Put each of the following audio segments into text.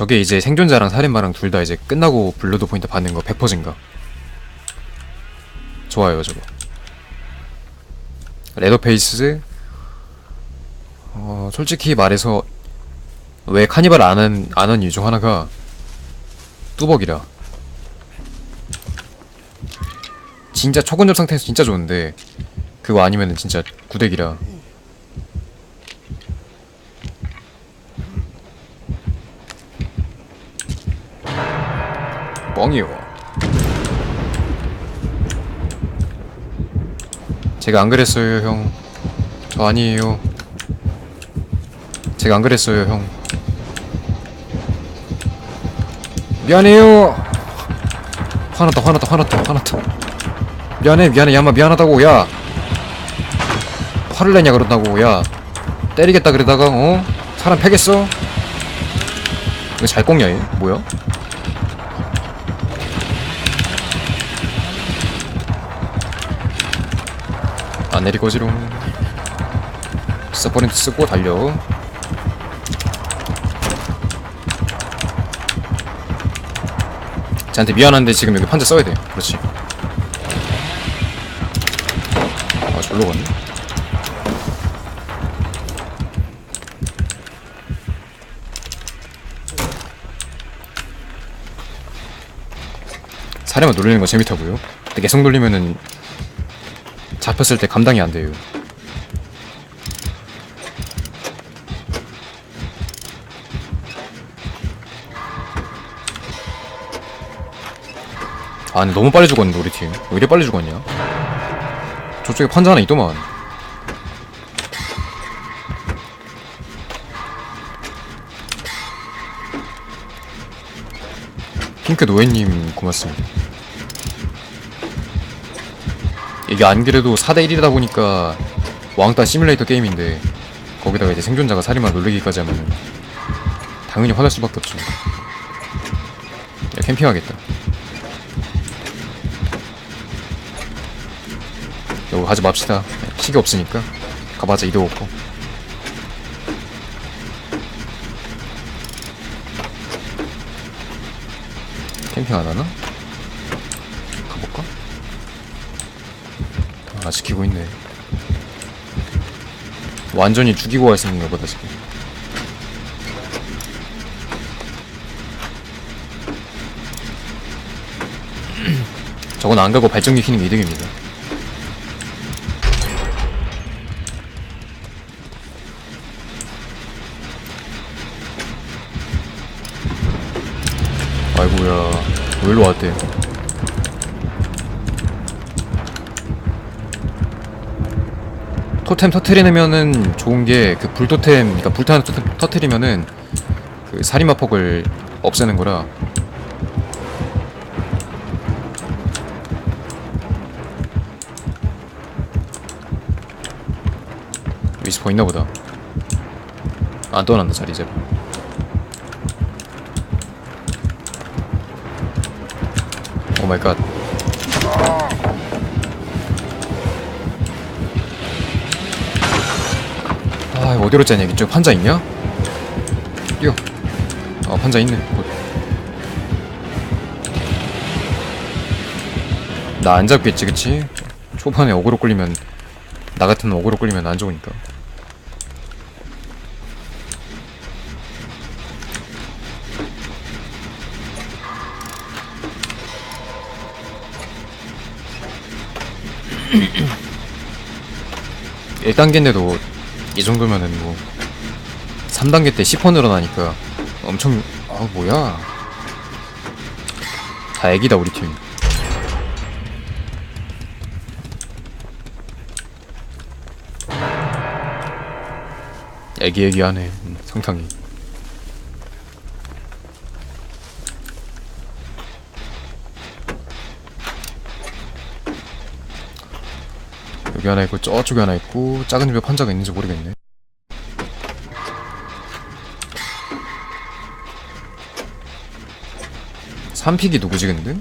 저게 이제 생존자랑 살인마랑 둘 다 이제 끝나고 블루드 포인트 받는 거 100%인가? 좋아요 저거. 레더페이스. 어 솔직히 말해서 왜 카니발 안한 안한 이유 중 하나가 뚜벅이라. 진짜 초근접 상태에서 진짜 좋은데 그거 아니면은 진짜 구대기라 뻥이요. 제가 안 그랬어요 형. 저 아니에요. 제가 안 그랬어요 형. 미안해요. 화났다 화났다 화났다 화났다. 미안해 미안해 야마 미안하다고 야. 화를 내냐 그런다고 야. 때리겠다 그러다가 어? 사람 패겠어? 이거 잘 꺾냐 얘? 뭐야 거지롱. 서포린트 쓰고 달려. 쟤한테 미안한데 지금 여기 판자 써야 돼. 그렇지. 아 절로 갔네. 사례만 놀리는 거 재밌다고요? 근데 계속 놀리면은 잡혔을 때 감당이 안 돼요. 아 근데 너무 빨리 죽었는데 우리 팀. 왜 이래 빨리 죽었냐? 저쪽에 판자 하나 있더만. 핑크 노예님 고맙습니다. 이게 안 그래도 4대1이다 보니까 왕따 시뮬레이터 게임인데 거기다가 이제 생존자가 살인마 놀리기까지 하면 당연히 화날 수밖에 없죠. 야, 캠핑하겠다. 여기 가지 맙시다. 시계 없으니까. 가봐자 이도 없고. 캠핑 안 하나? 가볼까? 아 지키고 있네. 완전히 죽이고 갈수 있는 거보다 지금. 저건 안 가고 발전기 키는 게 이득입니다. 아이고야 왜 일로 왔대 토템 터트리면은 좋은 게 그 불토템 그러니까 불타는 터트리면은 그 살인마 폭을 없애는 거라. 위스퍼 있나 보다. 안 떠난다 자리 제발. 오 마이 갓 어디로 짜냐 이쪽 판자 있냐? 뛰어 아 판자 있네. 나 안 잡겠지 그치? 초반에 어그로 끌리면 나 같은 어그로 끌리면 안 좋으니까. 일단계인데도 이 정도면은 뭐 3단계 때 10% 늘어나니까 엄청 아 뭐야. 다 애기다 우리 팀. 애기 애기하네 음, 상당히 여기 하나 있고 저쪽에 하나 있고 작은 집에 판자가 있는지 모르겠네. 삼픽이 누구지 근데?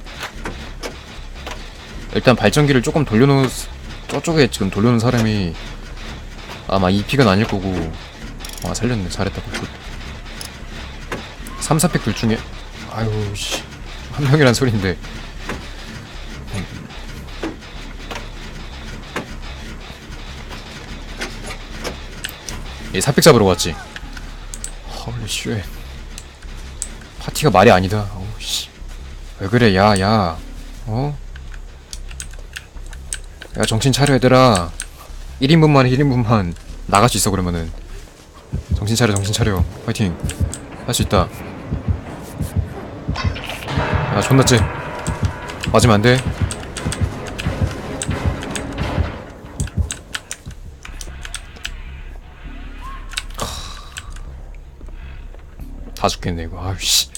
일단 발전기를 조금 돌려놓은 저쪽에 지금 돌려놓은 사람이 아마 이 픽은 아닐 거고. 아 살렸네. 잘했다 굿 3, 4팩 둘 중에 아유 씨. 한 명이란 소리인데 얘 4팩 잡으러 왔지. 헐리 쉣 파티가 말이 아니다. 어우 씨 왜 그래? 야야. 어? 야 정신 차려 얘들아. 1인분만 1인분만 나갈 수 있어 그러면은. 정신 차려 정신 차려. 화이팅. 할 수 있다. 야 존나 째 맞으면 안돼 다 죽겠네 이거. 아유씨.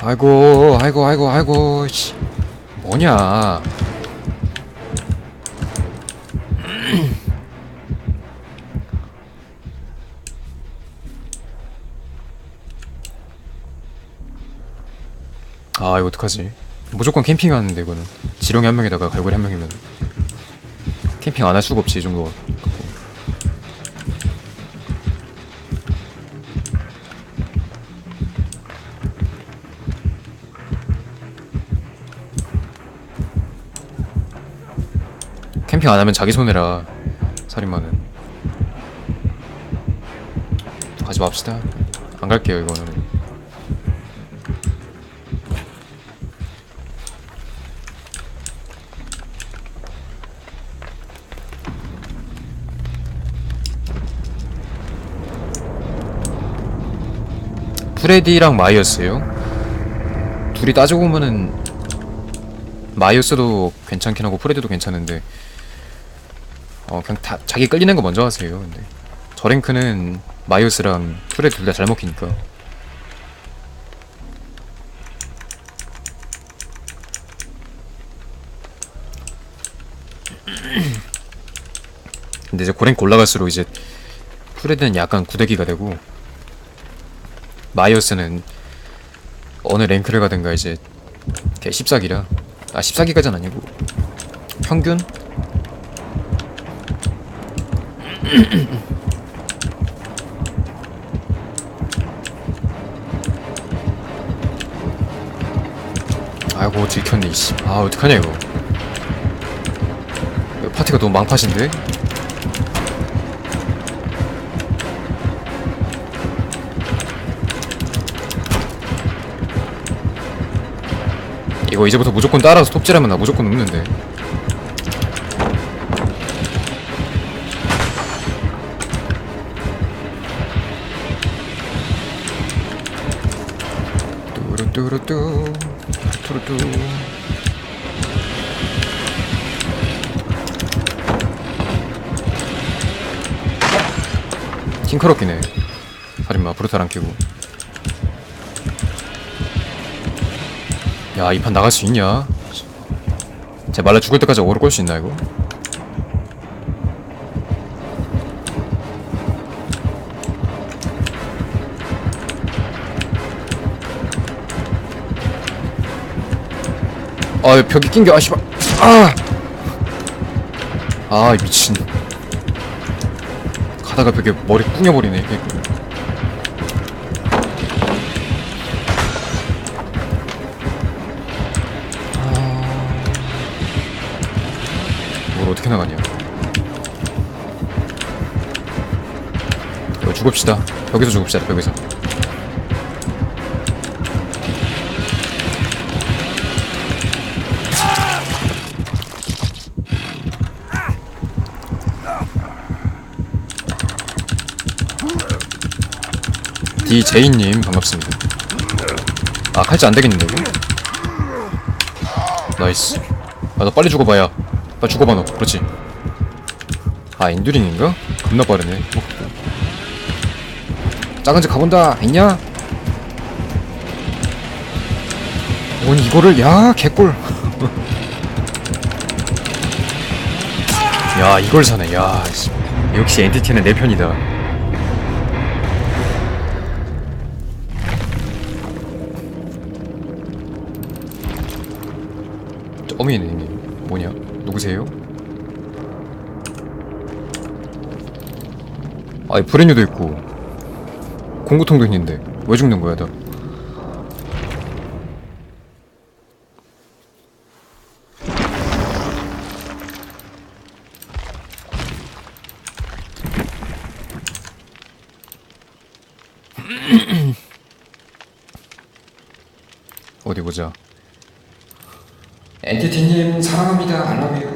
아이고 아이고 아이고 아이고 씨. 뭐냐? 아 이거 어떡하지? 무조건 캠핑 하는데 이거는. 지렁이 한 명에다가 갈고리 한 명이면. 캠핑 안 할 수가 없지 이 정도 캠핑 안 하면 자기 손해라. 살인마는. 가지 맙시다. 안 갈게요 이거는. 프레디랑 마이어스예요? 둘이 따지고 보면은 마이어스도 괜찮긴 하고 프레디도 괜찮은데 어 그냥 다 자기 끌리는 거 먼저 하세요. 근데 저 랭크는 마이어스랑 프레디 둘다 잘 먹히니까. 근데 이제 고랭크 올라갈수록 이제 프레드는 약간 구대기가 되고 마이어스는 어느 랭크를 가든가 이제 걔 14기라. 아 14기까지는 아니고 평균? 아이고 들켰네 이씨. 아 어떡하냐 이거. 파티가 너무 망파신데? 이거 이제부터 무조건 따라서 톱질하면 나 무조건 눕는데 뚜루뚜루뚜 뚜루뚜 팅커럽기네 살인마 브루탈 안 끼고 야, 이 판 나갈 수 있냐? 제 말라 죽을 때까지 오래 끌수 있나, 이거? 아, 벽이 낑겨, 아, 씨발. 아! 아, 이 미친. 가다가 벽에 머리 꿍여버리네. 이게. 이걸 어떻게 나가냐 죽읍시다 여기서 죽읍시다 여기서 DJ님 반갑습니다 아 칼자 안되겠는데 이거? 나이스 아너 빨리 죽어봐야 빨리 죽어봐 너 그렇지 아 인두링인가? 겁나 빠르네 어. 작은 집 가본다 있냐? 아니 이거를 야 개꿀 야 이걸 사네 야 씨. 역시 엔티티는 내 편이다 어미님 뭐냐 누구세요? 아이 브레뉴도 있고 공구통도 있는데 왜 죽는 거야 너? 어디 보자. 엔티티님 사랑합니다. 알라뷰.